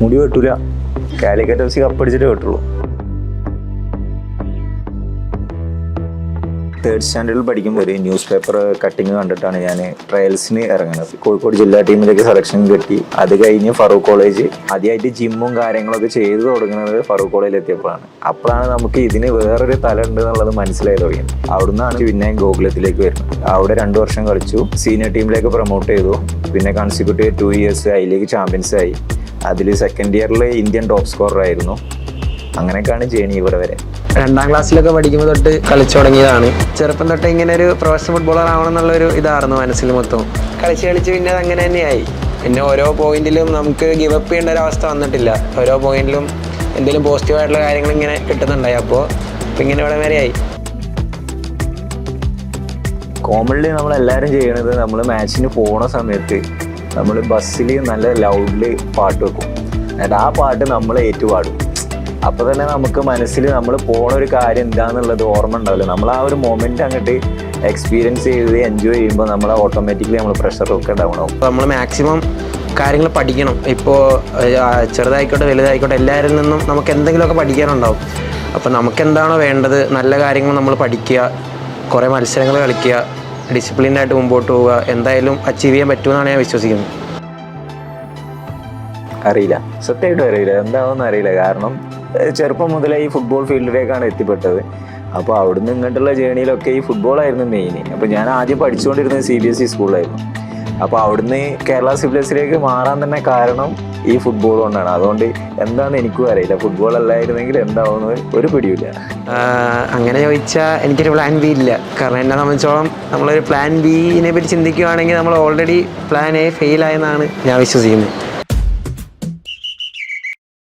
മുടി വെട്ടൂല. Calicut F C കപ്പടിച്ചിട്ട് വെട്ടുള്ളൂ. തേർഡ് സ്റ്റാൻഡേർഡിൽ പഠിക്കുമ്പോൾ ഒരു ന്യൂസ് പേപ്പർ കട്ടിങ് കണ്ടിട്ടാണ് ഞാൻ ട്രയൽസിന് ഇറങ്ങുന്നത് കോഴിക്കോട് ജില്ലാ ടീമിലേക്ക് സെലക്ഷൻ കിട്ടി. അത് കഴിഞ്ഞ് ഫറൂഖ് കോളേജ് ആദ്യമായിട്ട് ജിമ്മും കാര്യങ്ങളൊക്കെ ചെയ്തു തുടങ്ങുന്നത് ഫറൂഖ് കോളേജിൽ എത്തിയപ്പോഴാണ്. അപ്പോഴാണ് നമുക്ക് ഇതിന് വേറൊരു തല ഉണ്ട് എന്നുള്ളത് മനസ്സിലായി തുടങ്ങിയത് അവിടുന്നാണ് പിന്നെ ഗോകുലത്തിലേക്ക് വരുന്നത്. അവിടെ രണ്ടു വർഷം കളിച്ചു. സീനിയർ ടീമിലേക്ക് പ്രൊമോട്ട് ചെയ്തു. പിന്നെ കൺസിക്യൂട്ടീവ് ടു ഇയേഴ്സ് അതിലേക്ക് ചാമ്പ്യൻസ് ആയി. അതിൽ സെക്കൻഡ് ഇയറിൽ ഇന്ത്യൻ ടോപ്പ് സ്കോറർ ആയിരുന്നു. അങ്ങനെയൊക്കെയാണ് ജേണി ഇവിടെ വരെ. രണ്ടാം ക്ലാസ്സിലൊക്കെ പഠിക്കുമ്പോൾ തൊട്ട് കളിച്ചു തുടങ്ങിയതാണ്. ചെറുപ്പം തൊട്ട് ഇങ്ങനെ ഒരു പ്രൊഫഷണൽ ഫുട്ബോളർ ആവണം എന്നുള്ള ഒരു ഇതായിരുന്നു മനസ്സിൽ മൊത്തം. കളിച്ച് കളിച്ച് പിന്നെ അത് അങ്ങനെ തന്നെയായി. പിന്നെ ഓരോ പോയിന്റിലും നമുക്ക് ഗിവ് അപ്പ് ചെയ്യേണ്ട ഒരു അവസ്ഥ വന്നിട്ടില്ല. ഓരോ പോയിന്റിലും എന്തെങ്കിലും പോസിറ്റീവായിട്ടുള്ള കാര്യങ്ങൾ ഇങ്ങനെ കിട്ടുന്നുണ്ടായി. അപ്പോൾ ഇങ്ങനെ ഇവിടെ വരെയായി. കോമൺലി നമ്മൾ എല്ലാവരും ചെയ്യണത് നമ്മൾ മാച്ചിന് പോണ സമയത്ത് നമ്മൾ ബസ്സിൽ നല്ല ലൗഡിൽ പാട്ട് വെക്കും. എന്നിട്ട് ആ പാട്ട് നമ്മൾ ഏറ്റുപാടും അപ്പോൾ തന്നെ നമുക്ക് മനസ്സിൽ നമ്മൾ പോണ ഒരു കാര്യം എന്താന്നുള്ളത് ഓർമ്മ ഉണ്ടാവില്ല. നമ്മൾ ആ ഒരു മൊമെന്റ് അങ്ങോട്ട് എക്സ്പീരിയൻസ് ചെയ്ത് എൻജോയ് ചെയ്യുമ്പോൾ നമ്മൾ ഓട്ടോമാറ്റിക്കലി നമ്മൾ പ്രഷറൊക്കെ ഡൗൺ ആവും നമ്മൾ മാക്സിമം കാര്യങ്ങൾ പഠിക്കണം. ഇപ്പോൾ ചെറുതായിക്കോട്ടെ വലുതായിക്കോട്ടെ എല്ലാവരിൽ നിന്നും നമുക്ക് എന്തെങ്കിലുമൊക്കെ പഠിക്കാനുണ്ടാവും. അപ്പോൾ നമുക്ക് എന്താണോ വേണ്ടത്? നല്ല കാര്യങ്ങൾ നമ്മൾ പഠിക്കുക കുറേ മത്സരങ്ങൾ കളിക്കുക ഡിസിപ്ലിൻഡായിട്ട് മുമ്പോട്ട് പോവുക എന്തായാലും അച്ചീവ് ചെയ്യാൻ പറ്റുമെന്നാണ് ഞാൻ വിശ്വസിക്കുന്നത്. അറിയില്ല. സത്യമായിട്ടും അറിയില്ല. എന്താണെന്ന് അറിയില്ല. കാരണം ചെറുപ്പം മുതലേ ഈ ഫുട്ബോൾ ഫീൽഡിലേക്കാണ് എത്തിപ്പെട്ടത്. അപ്പോൾ അവിടുന്ന് ഇങ്ങോട്ടുള്ള ജേണിയിലൊക്കെ ഈ ഫുട്ബോളായിരുന്നു മെയിൻ അപ്പോൾ ഞാൻ ആദ്യം പഠിച്ചുകൊണ്ടിരുന്നത് സി ബി എസ് ഇ സ്കൂളിലായിരുന്നു അപ്പോൾ അവിടുന്ന് കേരള സിവിലിയൻസിലേക്ക് മാറാൻ തന്നെ കാരണം ഈ ഫുട്ബോൾ കൊണ്ടാണ്. അതുകൊണ്ട് എന്താണെന്ന് എനിക്കും അറിയില്ല. ഫുട്ബോൾ അല്ലായിരുന്നെങ്കിൽ എന്താവുന്നത് ഒരു പിടിയില്ല അങ്ങനെ ചോദിച്ചാൽ എനിക്കൊരു പ്ലാൻ ബി ഇല്ല. കാരണം എന്നെ സംബന്ധിച്ചോളം നമ്മളൊരു പ്ലാൻ ബിനെ പറ്റി ചിന്തിക്കുകയാണെങ്കിൽ നമ്മൾ ഓൾറെഡി പ്ലാൻ എ ഫെയിൽ ആയെന്നാണ് ഞാൻ വിശ്വസിക്കുന്നത്.